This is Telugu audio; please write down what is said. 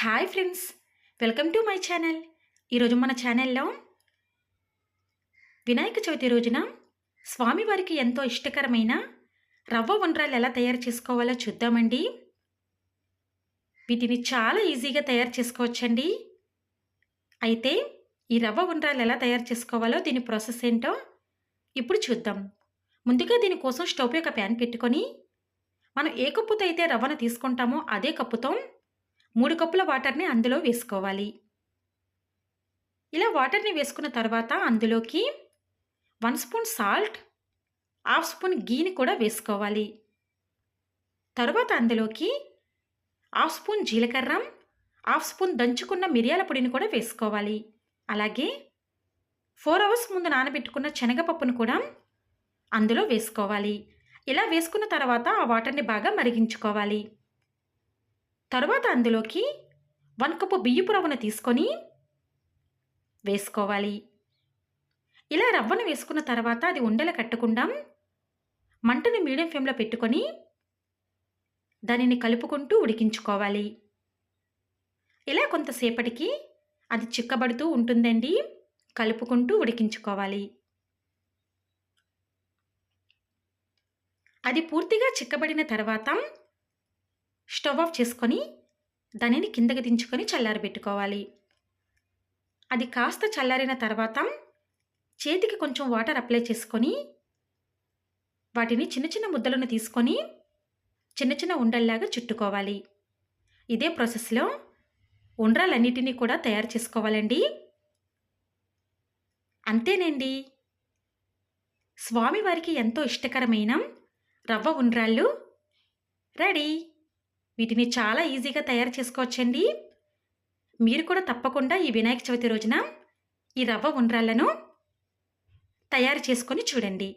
Hi friends welcome to my channel. ఈరోజు మన ఛానల్లో వినాయక చవితి రోజున స్వామివారికి ఎంతో ఇష్టకరమైన రవ్వ ఉండ్రాలు ఎలా తయారు చేసుకోవాలో చూద్దామండి. వీటిని చాలా ఈజీగా తయారు చేసుకోవచ్చండి. అయితే ఈ రవ్వ ఉండ్రాలు ఎలా తయారు చేసుకోవాలో దీని ప్రాసెస్ ఏంటో ఇప్పుడు చూద్దాం. ముందుగా దీనికోసం స్టవ్ యొక్క ప్యాన్ పెట్టుకొని మనం ఏ కప్పుతో అయితే రవ్వను తీసుకుంటామో అదే కప్పుతో మూడు కప్పుల వాటర్ని అందులో వేసుకోవాలి. ఇలా వాటర్ని వేసుకున్న తర్వాత అందులోకి one spoon salt half spoon గీని కూడా వేసుకోవాలి. తర్వాత అందులోకి హాఫ్ స్పూన్ జీలకర్ర హాఫ్ స్పూన్ దంచుకున్న మిరియాల పొడిని కూడా వేసుకోవాలి. అలాగే ఫోర్ అవర్స్ ముందు నానబెట్టుకున్న శనగపప్పును కూడా అందులో వేసుకోవాలి. ఇలా వేసుకున్న తర్వాత ఆ వాటర్ని బాగా మరిగించుకోవాలి. తర్వాత అందులోకి వన్ కప్పు బియ్యపు రవ్వను తీసుకొని వేసుకోవాలి. ఇలా రవ్వను వేసుకున్న తర్వాత అది ఉండలు కట్టకుండా మంటను మీడియం ఫ్లేమ్లో పెట్టుకొని దానిని కలుపుకుంటూ ఉడికించుకోవాలి. ఇలా కొంతసేపటికి అది చిక్కబడుతూ ఉంటుందండి. కలుపుకుంటూ ఉడికించుకోవాలి. అది పూర్తిగా చిక్కబడిన తర్వాత స్టవ్ ఆఫ్ చేసుకొని దానిని కిందకి దించుకొని చల్లారబెట్టుకోవాలి అది కాస్త చల్లారిన తర్వాత చేతికి కొంచెం వాటర్ అప్లై చేసుకొని వాటిని చిన్న చిన్న ముద్దలను తీసుకొని చిన్న చిన్న ఉండల్లాగా చుట్టుకోవాలి. ఇదే ప్రాసెస్లో ఉండ్రాలన్నిటినీ కూడా తయారు చేసుకోవాలండి. అంతేనండి. స్వామివారికి ఎంతో ఇష్టకరమైన రవ్వ ఉండ్రాళ్ళు రెడీ. వీటిని చాలా ఈజీగా తయారు చేసుకోవచ్చండి. మీరు కూడా తప్పకుండా ఈ వినాయక చవితి రోజున ఈ రవ్వ ఉండ్రాళ్ళను తయారు చేసుకొని చూడండి.